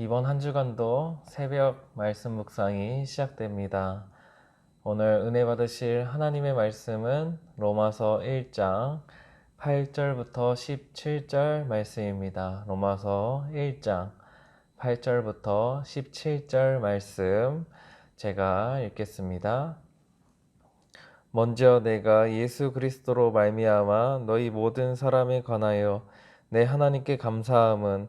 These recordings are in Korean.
이번 한 주간도 새벽 말씀 묵상이 시작됩니다. 오늘 은혜 받으실 하나님의 말씀은 로마서 1장 8절부터 17절 말씀입니다. 로마서 1장 8절부터 17절 말씀 제가 읽겠습니다. 먼저 내가 예수 그리스도로 말미암아 너희 모든 사람에 관하여 내 하나님께 감사함은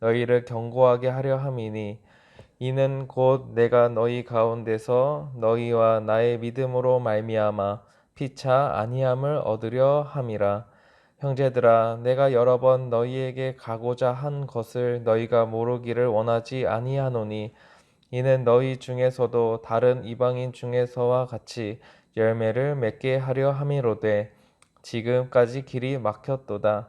너희를 경고하게 하려 함이니 이는 곧 내가 너희 가운데서 너희와 나의 믿음으로 말미암아 피차 아니함을 얻으려 함이라. 형제들아 내가 여러 번 너희에게 가고자 한 것을 너희가 모르기를 원하지 아니하노니 이는 너희 중에서도 다른 이방인 중에서와 같이 열매를 맺게 하려 함이로되 지금까지 길이 막혔도다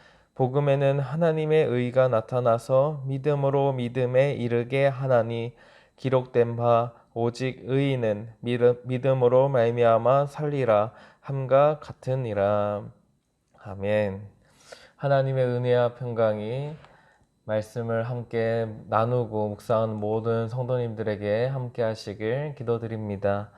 복음에는 하나님의 의가 나타나서 믿음으로 믿음에 이르게 하나니 기록된 바 오직 의인은 믿음, 으로 말미암아 살리라 함과 같으니라. 아멘. 하나님의 은혜와 평강이 말씀을 함께 나누고 묵상하는 모든 성도님들에게 함께 하시길 기도드립니다.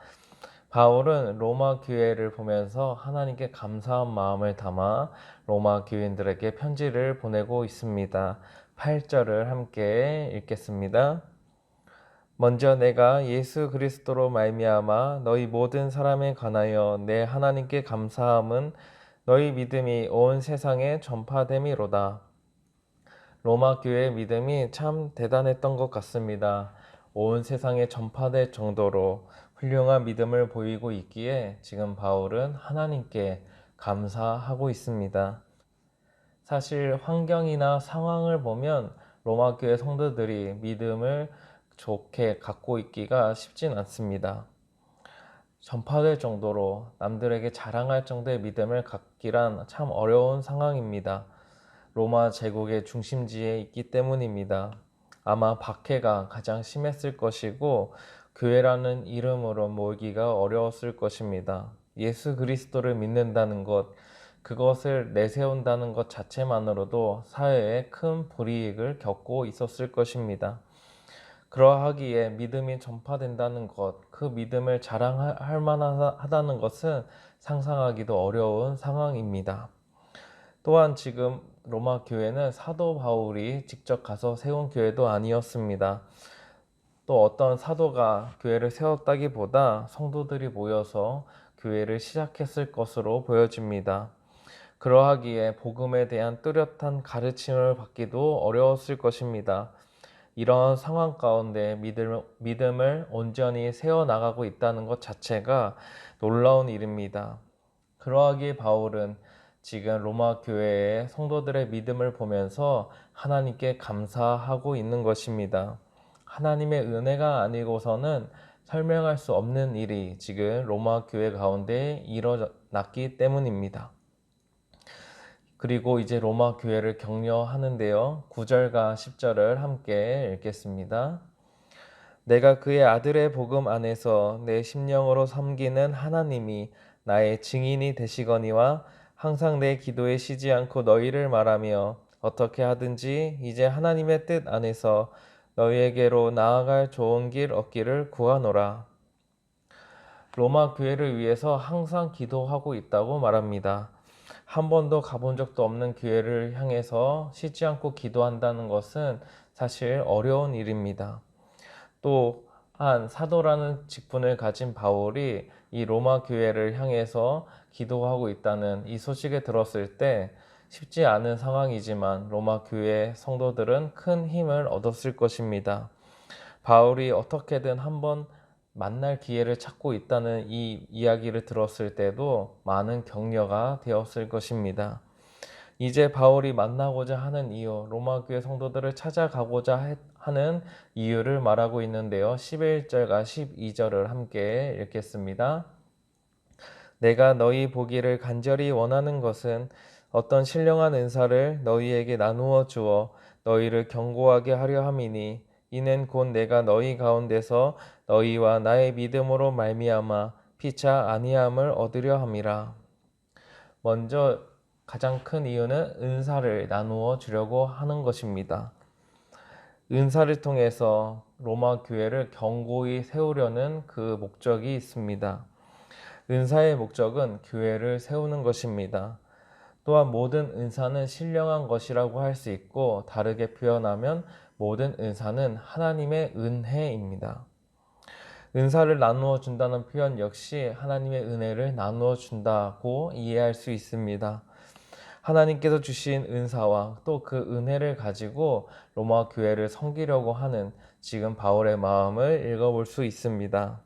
바울은 로마 교회를 보면서 하나님께 감사한 마음을 담아 로마 교인들에게 편지를 보내고 있습니다. 8절을 함께 읽겠습니다. 먼저 내가 예수 그리스도로 말미암아 너희 모든 사람에 관하여 내 하나님께 감사함은 너희 믿음이 온 세상에 전파됨이로다. 로마 교회의 믿음이 참 대단했던 것 같습니다. 온 세상에 전파될 정도로 훌륭한 믿음을 보이고 있기에 지금 바울은 하나님께 감사하고 있습니다. 사실 환경이나 상황을 보면 로마 교회 성도들이 믿음을 좋게 갖고 있기가 쉽진 않습니다. 전파될 정도로 남들에게 자랑할 정도의 믿음을 갖기란 참 어려운 상황입니다. 로마 제국의 중심지에 있기 때문입니다. 아마 박해가 가장 심했을 것이고 교회라는 이름으로 모이기가 어려웠을 것입니다. 예수 그리스도를 믿는다는 것, 그것을 내세운다는 것 자체만으로도 사회에 큰 불이익을 겪고 있었을 것입니다. 그러하기에 믿음이 전파된다는 것, 그 믿음을 자랑할 만하다는 것은 상상하기도 어려운 상황입니다. 또한 지금 로마 교회는 사도 바울이 직접 가서 세운 교회도 아니었습니다. 또 어떤 사도가 교회를 세웠다기보다 성도들이 모여서 교회를 시작했을 것으로 보여집니다. 그러하기에 복음에 대한 뚜렷한 가르침을 받기도 어려웠을 것입니다. 이런 상황 가운데 믿음, 믿음을 온전히 세워나가고 있다는 것 자체가 놀라운 일입니다. 그러하기에 바울은 지금 로마 교회의 성도들의 믿음을 보면서 하나님께 감사하고 있는 것입니다. 하나님의 은혜가 아니고서는 설명할 수 없는 일이 지금 로마 교회 가운데 일어났기 때문입니다. 그리고 이제 로마 교회를 격려하는데요. 9절과 10절을 함께 읽겠습니다. 내가 그의 아들의 복음 안에서 내 심령으로 섬기는 하나님이 나의 증인이 되시거니와 항상 내 기도에 쉬지 않고 너희를 말하며 어떻게 하든지 이제 하나님의 뜻 안에서 너희에게로 나아갈 좋은 길 얻기를 구하노라. 로마 교회를 위해서 항상 기도하고 있다고 말합니다. 한 번도 가본 적도 없는 교회를 향해서 쉬지 않고 기도한다는 것은 사실 어려운 일입니다. 또 한 사도라는 직분을 가진 바울이 이 로마 교회를 향해서 기도하고 있다는 이 소식을 들었을 때 쉽지 않은 상황이지만 로마 교회 성도들은 큰 힘을 얻었을 것입니다. 바울이 어떻게든 한번 만날 기회를 찾고 있다는 이 이야기를 들었을 때도 많은 격려가 되었을 것입니다. 이제 바울이 만나고자 하는 이유, 로마 교회 성도들을 찾아가고자 해- 하는 이유를 말하고 있는데요. 11절과 12절을 함께 읽겠습니다. 내가 너희 보기를 간절히 원하는 것은 어떤 신령한 은사를 너희에게 나누어 주어 너희를 경고하게 하려 함이니 이는 곧 내가 너희 가운데서 너희와 나의 믿음으로 말미암아 피차 아니함을 얻으려 함이라. 먼저 가장 큰 이유는 은사를 나누어 주려고 하는 것입니다. 은사를 통해서 로마 교회를 견고히 세우려는 그 목적이 있습니다. 은사의 목적은 교회를 세우는 것입니다. 또한 모든 은사는 신령한 것이라고 할 수 있고 다르게 표현하면 모든 은사는 하나님의 은혜입니다. 은사를 나누어 준다는 표현 역시 하나님의 은혜를 나누어 준다고 이해할 수 있습니다. 하나님께서 주신 은사와 또 그 은혜를 가지고 로마 교회를 섬기려고 하는 지금 바울의 마음을 읽어볼 수 있습니다.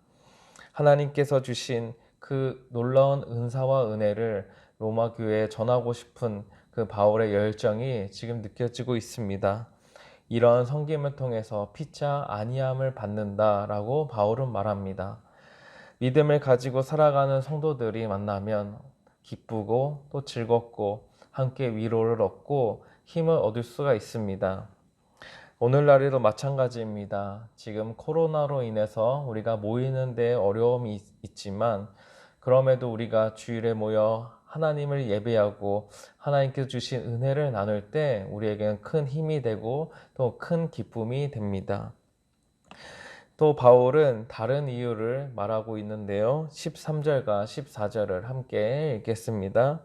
하나님께서 주신 그 놀라운 은사와 은혜를 로마 교회에 전하고 싶은 그 바울의 열정이 지금 느껴지고 있습니다. 이러한 섬김을 통해서 피차 아니함을 받는다라고 바울은 말합니다. 믿음을 가지고 살아가는 성도들이 만나면 기쁘고 또 즐겁고 함께 위로를 얻고 힘을 얻을 수가 있습니다. 오늘날에도 마찬가지입니다. 지금 코로나로 인해서 우리가 모이는 데 어려움이 있- 있지만 그럼에도 우리가 주일에 모여 하나님을 예배하고 하나님께서 주신 은혜를 나눌 때 우리에게는 큰 힘이 되고 또 큰 기쁨이 됩니다. 또 바울은 다른 이유를 말하고 있는데요. 13절과 14절을 함께 읽겠습니다.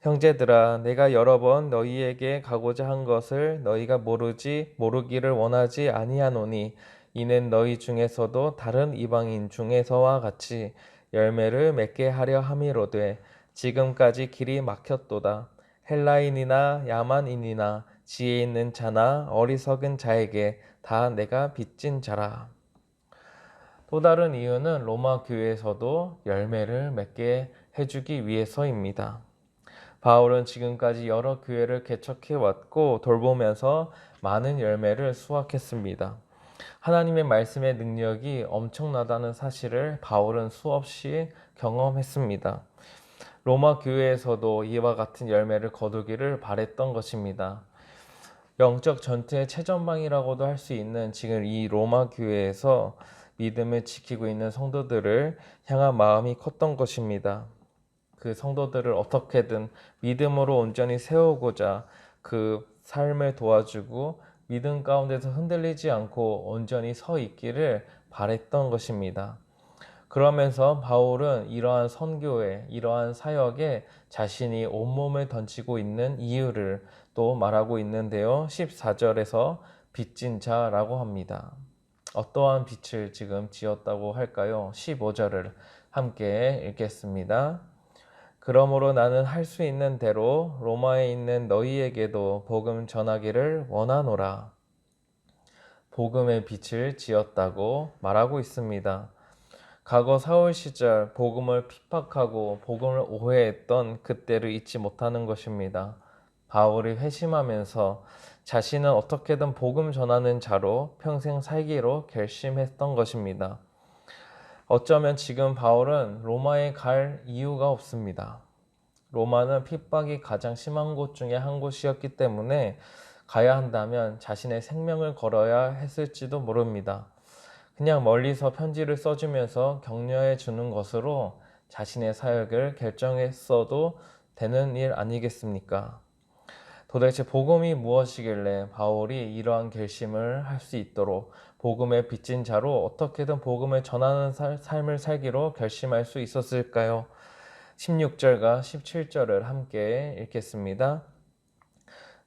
형제들아 내가 여러 번 너희에게 가고자 한 것을 너희가 모르지 모르기를 원하지 아니하노니 이는 너희 중에서도 다른 이방인 중에서와 같이 열매를 맺게 하려 함이로되 지금까지 길이 막혔도다 헬라인이나 야만인이나 지혜 있는 자나 어리석은 자에게 다 내가 빚진 자라 또 다른 이유는 로마 교회에서도 열매를 맺게 해주기 위해서입니다. 바울은 지금까지 여러 교회를 개척해 왔고 돌보면서 많은 열매를 수확했습니다. 하나님의 말씀의 능력이 엄청나다는 사실을 바울은 수없이 경험했습니다. 로마 교회에서도 이와 같은 열매를 거두기를 바랬던 것입니다. 영적 전투의 최전방이라고도 할 수 있는 지금 이 로마 교회에서 믿음을 지키고 있는 성도들을 향한 마음이 컸던 것입니다. 그 성도들을 어떻게든 믿음으로 온전히 세우고자 그 삶을 도와주고 믿음 가운데서 흔들리지 않고 온전히 서 있기를 바랬던 것입니다. 그러면서 바울은 이러한 선교에 이러한 사역에 자신이 온몸을 던지고 있는 이유를 또 말하고 있는데요. 14절에서 빚진 자라고 합니다. 어떠한 빚을 지금 지었다고 할까요? 15절을 함께 읽겠습니다. 그러므로 나는 할 수 있는 대로 로마에 있는 너희에게도 복음 전하기를 원하노라. 복음의 빛을 지었다고 말하고 있습니다. 과거 사울 시절 복음을 핍박하고 복음을 오해했던 그때를 잊지 못하는 것입니다. 바울이 회심하면서 자신은 어떻게든 복음 전하는 자로 평생 살기로 결심했던 것입니다. 어쩌면 지금 바울은 로마에 갈 이유가 없습니다. 로마는 핍박이 가장 심한 곳 중에 한 곳이었기 때문에 가야 한다면 자신의 생명을 걸어야 했을지도 모릅니다. 그냥 멀리서 편지를 써주면서 격려해 주는 것으로 자신의 사역을 결정했어도 되는 일 아니겠습니까? 도대체 복음이 무엇이길래 바울이 이러한 결심을 할 수 있도록 복음의 빚진 자로 어떻게든 복음을 전하는 살, 삶을 살기로 결심할 수 있었을까요? 16절과 17절을 함께 읽겠습니다.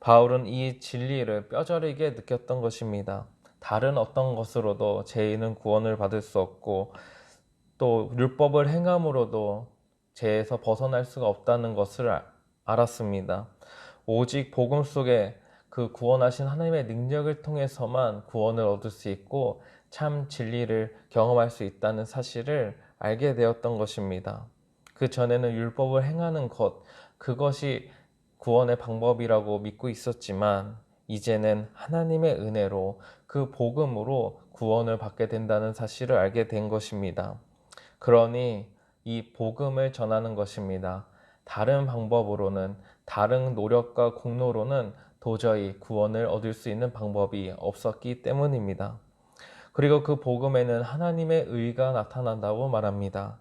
바울은 이 진리를 뼈저리게 느꼈던 것입니다. 다른 어떤 것으로도 죄인은 구원을 받을 수 없고 또 율법을 행함으로도 죄에서 벗어날 수가 없다는 것을 아- 알았습니다. 오직 복음 속에 그 구원하신 하나님의 능력을 통해서만 구원을 얻을 수 있고 참 진리를 경험할 수 있다는 사실을 알게 되었던 것입니다. 그 전에는 율법을 행하는 것, 그것이 구원의 방법이라고 믿고 있었지만 이제는 하나님의 은혜로 그 복음으로 구원을 받게 된다는 사실을 알게 된 것입니다. 그러니 이 복음을 전하는 것입니다. 다른 방법으로는 다른 노력과 공로로는 도저히 구원을 얻을 수 있는 방법이 없었기 때문입니다. 그리고 그 복음에는 하나님의 의가 나타난다고 말합니다.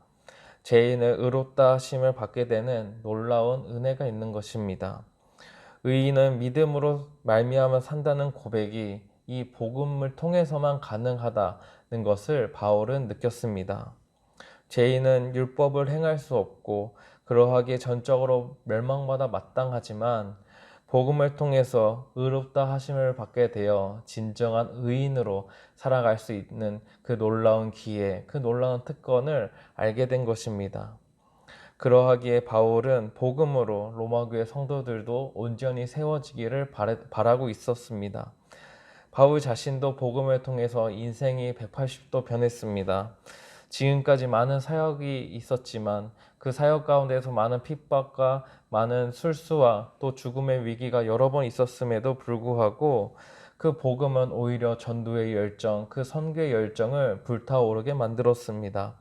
죄인을 의롭다 하심을 받게 되는 놀라운 은혜가 있는 것입니다. 의인은 믿음으로 말미암아 산다는 고백이 이 복음을 통해서만 가능하다는 것을 바울은 느꼈습니다. 죄인은 율법을 행할 수 없고 그러하기에 전적으로 멸망받아 마땅하지만 복음을 통해서 의롭다 하심을 받게 되어 진정한 의인으로 살아갈 수 있는 그 놀라운 기회, 그 놀라운 특권을 알게 된 것입니다. 그러하기에 바울은 복음으로 로마교회 성도들도 온전히 세워지기를 바라고 있었습니다. 바울 자신도 복음을 통해서 인생이 180도 변했습니다. 지금까지 많은 사역이 있었지만 그 사역 가운데서 많은 핍박과 많은 술수와 또 죽음의 위기가 여러 번 있었음에도 불구하고 그 복음은 오히려 전도의 열정, 그 선교의 열정을 불타오르게 만들었습니다.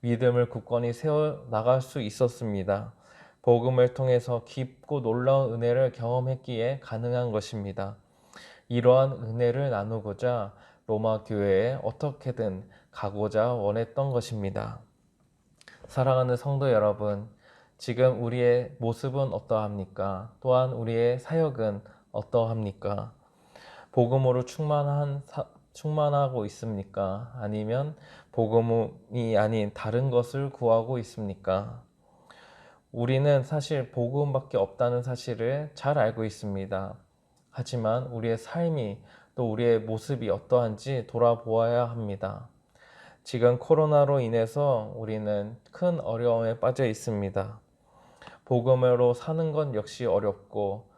믿음을 굳건히 세워 나갈 수 있었습니다. 복음을 통해서 깊고 놀라운 은혜를 경험했기에 가능한 것입니다. 이러한 은혜를 나누고자 로마 교회에 어떻게든 가고자 원했던 것입니다. 사랑하는 성도 여러분, 지금 우리의 모습은 어떠합니까? 또한 우리의 사역은 어떠합니까? 복음으로 충만한 사, 충만하고 있습니까? 아니면 복음이 아닌 다른 것을 구하고 있습니까? 우리는 사실 복음밖에 없다는 사실을 잘 알고 있습니다. 하지만 우리의 삶이 또 우리의 모습이 어떠한지 돌아보아야 합니다. 지금 코로나로 인해서 우리는 큰 어려움에 빠져 있습니다. 복음으로 사는 건 역시 어렵고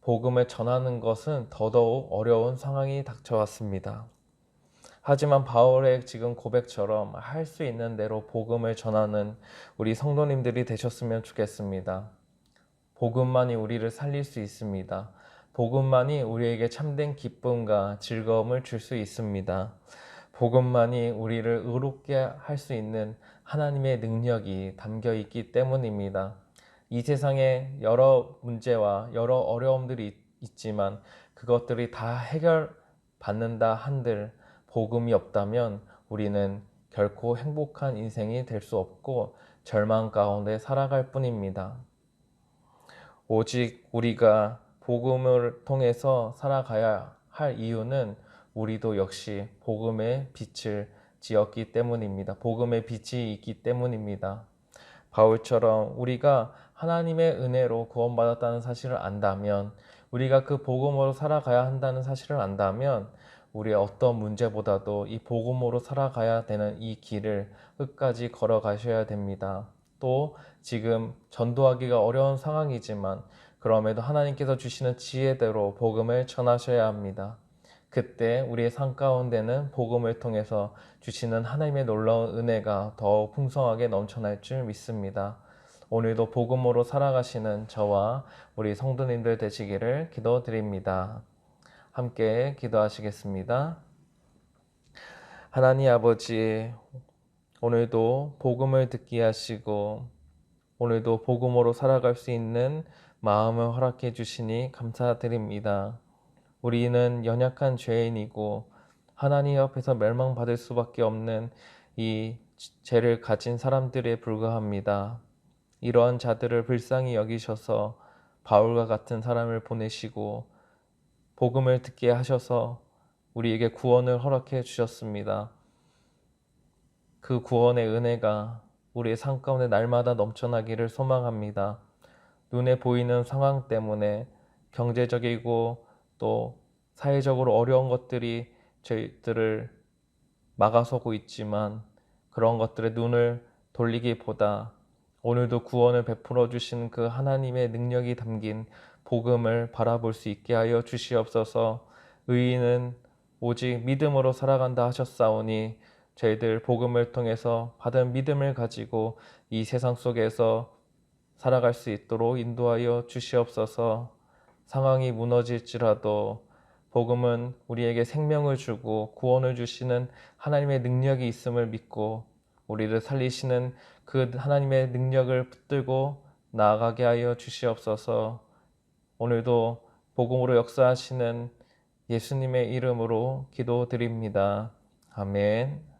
복음을 전하는 것은 더더욱 어려운 상황이 닥쳐왔습니다. 하지만 바울의 지금 고백처럼 할 수 있는 대로 복음을 전하는 우리 성도님들이 되셨으면 좋겠습니다. 복음만이 우리를 살릴 수 있습니다. 복음만이 우리에게 참된 기쁨과 즐거움을 줄 수 있습니다. 복음만이 우리를 의롭게 할 수 있는 하나님의 능력이 담겨 있기 때문입니다. 이 세상에 여러 문제와 여러 어려움들이 있지만 그것들이 다 해결받는다 한들 복음이 없다면 우리는 결코 행복한 인생이 될 수 없고 절망 가운데 살아갈 뿐입니다. 오직 우리가 복음을 통해서 살아가야 할 이유는 우리도 역시 복음의 빛을 지었기 때문입니다. 복음의 빛이 있기 때문입니다. 바울처럼 우리가 하나님의 은혜로 구원받았다는 사실을 안다면, 우리가 그 복음으로 살아가야 한다는 사실을 안다면, 우리의 어떤 문제보다도 이 복음으로 살아가야 되는 이 길을 끝까지 걸어가셔야 됩니다. 또 지금 전도하기가 어려운 상황이지만 그럼에도 하나님께서 주시는 지혜대로 복음을 전하셔야 합니다. 그때 우리의 삶 가운데는 복음을 통해서 주시는 하나님의 놀라운 은혜가 더욱 풍성하게 넘쳐날 줄 믿습니다. 오늘도 복음으로 살아가시는 저와 우리 성도님들 되시기를 기도드립니다. 함께 기도하시겠습니다. 하나님 아버지, 오늘도 복음을 듣게 하시고, 오늘도 복음으로 살아갈 수 있는 마음을 허락해 주시니 감사드립니다. 우리는 연약한 죄인이고 하나님 앞에서 멸망받을 수밖에 없는 이 죄를 가진 사람들에 불과합니다. 이러한 자들을 불쌍히 여기셔서 바울과 같은 사람을 보내시고 복음을 듣게 하셔서 우리에게 구원을 허락해 주셨습니다. 그 구원의 은혜가 우리의 삶 가운데 날마다 넘쳐나기를 소망합니다. 눈에 보이는 상황 때문에 경제적이고 또 사회적으로 어려운 것들이 저희들을 막아서고 있지만 그런 것들에 눈을 돌리기보다 오늘도 구원을 베풀어 주신 그 하나님의 능력이 담긴 복음을 바라볼 수 있게 하여 주시옵소서. 의인은 오직 믿음으로 살아간다 하셨사오니 저희들 복음을 통해서 받은 믿음을 가지고 이 세상 속에서 살아갈 수 있도록 인도하여 주시옵소서. 상황이 무너질지라도 복음은 우리에게 생명을 주고 구원을 주시는 하나님의 능력이 있음을 믿고 우리를 살리시는 그 하나님의 능력을 붙들고 나아가게 하여 주시옵소서. 오늘도 복음으로 역사하시는 예수님의 이름으로 기도드립니다. 아멘.